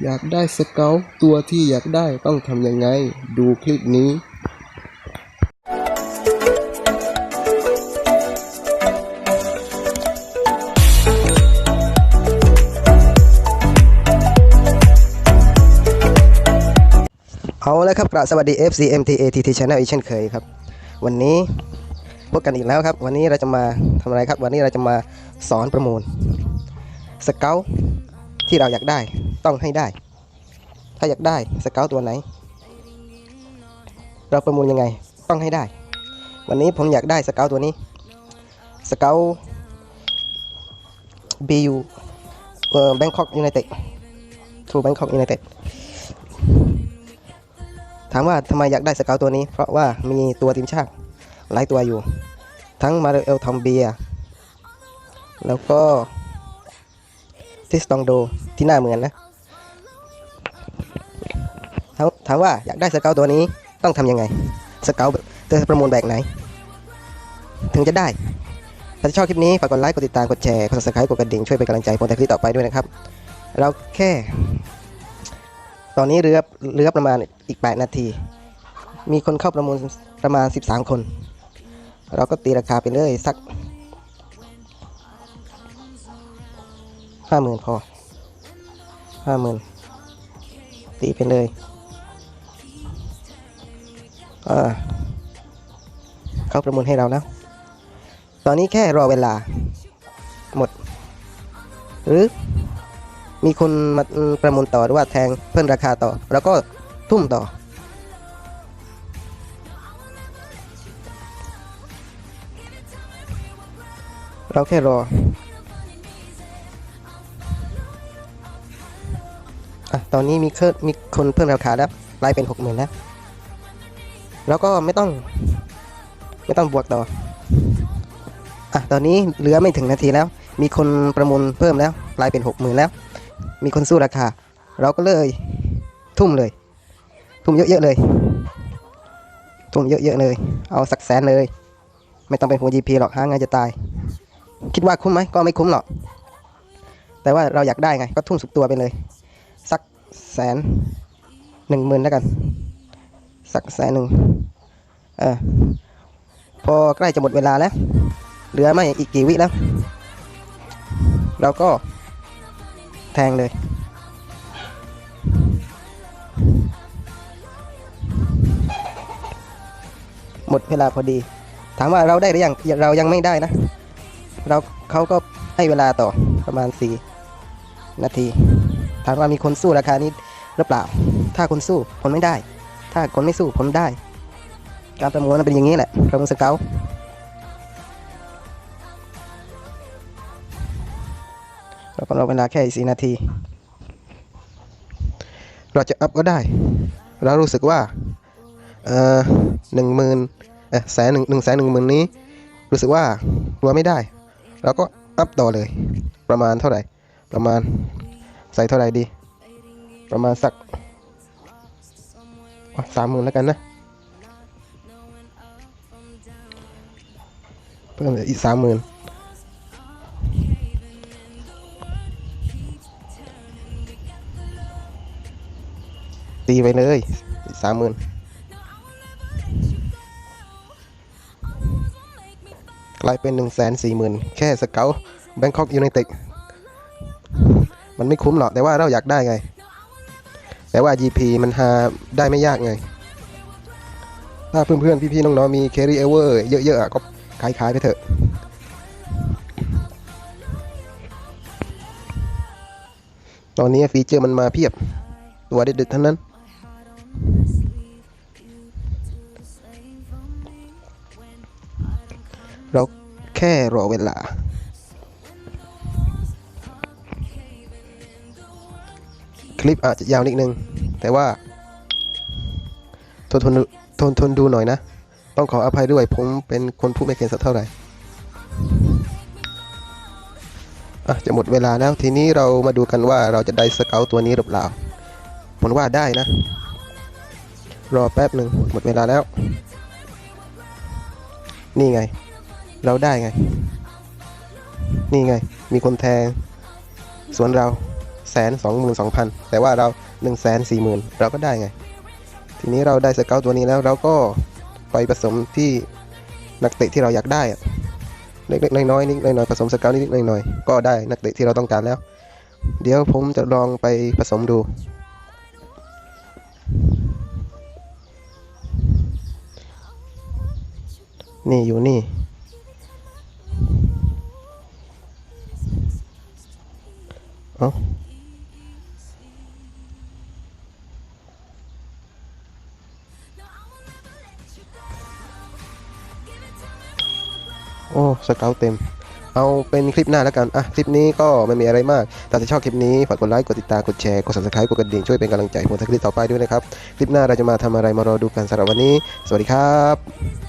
อยากได้สเกลตัวที่อยากได้ต้องทำยังไง ดูคลิปนี้เอาแล้วครับกราบสวัสดี FC MTA TT Channel อีกเช่นเคยครับ วันนี้พบกันอีกแล้วครับ วันนี้เราจะมาทำอะไรครับ วันนี้เราจะมาสอนประมูลสเกลที่เราอยากได้ ต้องให้ได้ ถ้าอยากได้สเกลตัวไหน เราประมูลยังไงต้องให้ได้ วันนี้ผมอยากได้สเกลตัวนี้สเกล BU เอ่อ Bangkok United True Bangkok United ถามว่าทำไมอยากได้สเกลตัวนี้ เพราะว่ามีตัวทีมชาติหลายตัวอยู่ ทั้งมาเรเอลทอมเบีย แล้วก็ทิสตองโดที่หน้าเหมือนนะ ถามถามว่าอยากได้สเกลตัวนี้ต้องทำยังไงสเกลจะประมูลแบบไหน ถึงจะได้ถ้าชอบคลิปนี้ฝากกดไลค์กดติดตามกดแชร์กด subscribe กดกระดิ่งช่วยเป็นกำลังใจผมแต่คลิปต่อไปด้วยนะครับเราแค่ ตอนนี้เรือเรือประมาณอีก 8 นาที มีคนเข้าประมูลประมาณ 13 คน เราก็ตีราคาไปเลยสัก50,000พอ50,000ตีไปเลย เขาประมูลให้เราแล้ว ตอนนี้แค่รอเวลา หมด หรือมีคนมาประมูลต่อหรือว่าแทงเพิ่มราคาต่อ แล้วก็ทุ่มต่อ เราแค่รออะตอนนี้มีเคนมีคนเพิ่มราคาแล้วไล่เป็นหกหมื่นแล้ว แล้วก็ไม่ต้อง ไม่ต้องบวกต่ออะตอนนี้เหลือไม่ถึงนาทีแล้ว มีคนประมูลเพิ่มแล้วกลายเป็นหกหมื่นแล้ว มีคนสู้ราคา เราก็เลยทุ่มเลย ทุ่มเยอะๆเลย ทุ่มเยอะๆเลย เอาสักแสนเลย ไม่ต้องเป็นหัว GP หรอกหาไงจะตาย คิดว่าคุ้มไหมก็ไม่คุ้มหรอก แต่ว่าเราอยากได้ไง ก็ทุ่มสุดตัวไปเลย สักแสนหนึ่งหมื่นแล้วกัน สักแสนหนึ่งเออพอใกล้จะหมดเวลาแล้ว เหลือไม่อีกกี่วิแล้ว เราก็แทงเลย หมดเวลาพอดี ถามว่าเราได้หรือยังเรายังไม่ได้นะ เราเขาก็ให้เวลาต่อประมาณ 4 นาที ถามว่ามีคนสู้ราคานี้หรือเปล่า ถ้าคนสู้ผลไม่ได้ ถ้าคนไม่สู้ผลได้ การประมูลมันเป็นอย่างนี้แหละประมูลสเกลเราก็รอเวลาแค่สี่นาที เราจะอัพก็ได้ เรารู้สึกว่า เอ่อหนึ่งหมื่นเออแสนหนึ่งหนึ่งแสนหนึ่งหมื่นนี้ รู้สึกว่ารัวไม่ได้ เราก็อัพต่อเลย ประมาณเท่าไหร่ ประมาณใส่เท่าไหร่ดี ประมาณสัก สามหมื่นแล้วกันนะ เพิ่มอีกสามหมื่นตีไปเลยสามหมื่นกลายเป็นหนึ่งแสนสี่หมื่นแค่สเกลแบงคอกยูไนเต็ดมันไม่คุ้มหรอก แต่ว่าเราอยากได้ไง แต่ว่า GP มันหาได้ไม่ยากไง ถ้าเพื่อนๆ พี่ๆ น้องๆ มี Carry Ever เยอะๆอะก็ขายๆไปเถอะ ตอนนี้ฟีเจอร์มันมาเพียบ ตัวเด็ดๆทั้งนั้น เราแค่รอเวลา คลิปอาจจะยาวนิดนึง แต่ว่า ทนทนทนทนดูหน่อยนะ ต้องขออภัยด้วย ผมเป็นคนพูดไม่เก่งสักเท่าไหร่อะจะหมดเวลาแล้ว ทีนี้เรามาดูกันว่าเราจะได้สเกลตัวนี้หรือเปล่าผมว่าได้นะ รอแป๊บหนึ่งหมดเวลาแล้ว นี่ไง เราได้ไง นี่ไง มีคนแทงสวนเรา แสนสองหมื่นสองพันแต่ว่าเราหนึ่งแสนสี่หมื่นเราก็ได้ไง ทีนี้เราได้สเกลตัวนี้แล้วเราก็ไปผสมที่นักเตะที่เราอยากได้อะเล็กๆน้อยๆนิดหน่อยๆผสมสเกลนิดๆหน่อยๆก็ได้นักเตะที่เราต้องการแล้ว เดี๋ยวผมจะลองไปผสมดู นี่อยู่นี่เอ โอ้สเกลเต็ม เอาเป็นคลิปหน้าแล้วกัน อะ คลิปนี้ก็ไม่มีอะไรมาก ถ้าชอบคลิปนี้ฝากกดไลค์ กดติดตาม กดแชร์ กด subscribe กดกระดิ่ง ช่วยเป็นกำลังใจผมทำคลิปต่อไปด้วยนะครับ คลิปหน้าเราจะมาทำอะไรมารอดูกันสำหรับวันนี้ สวัสดีครับ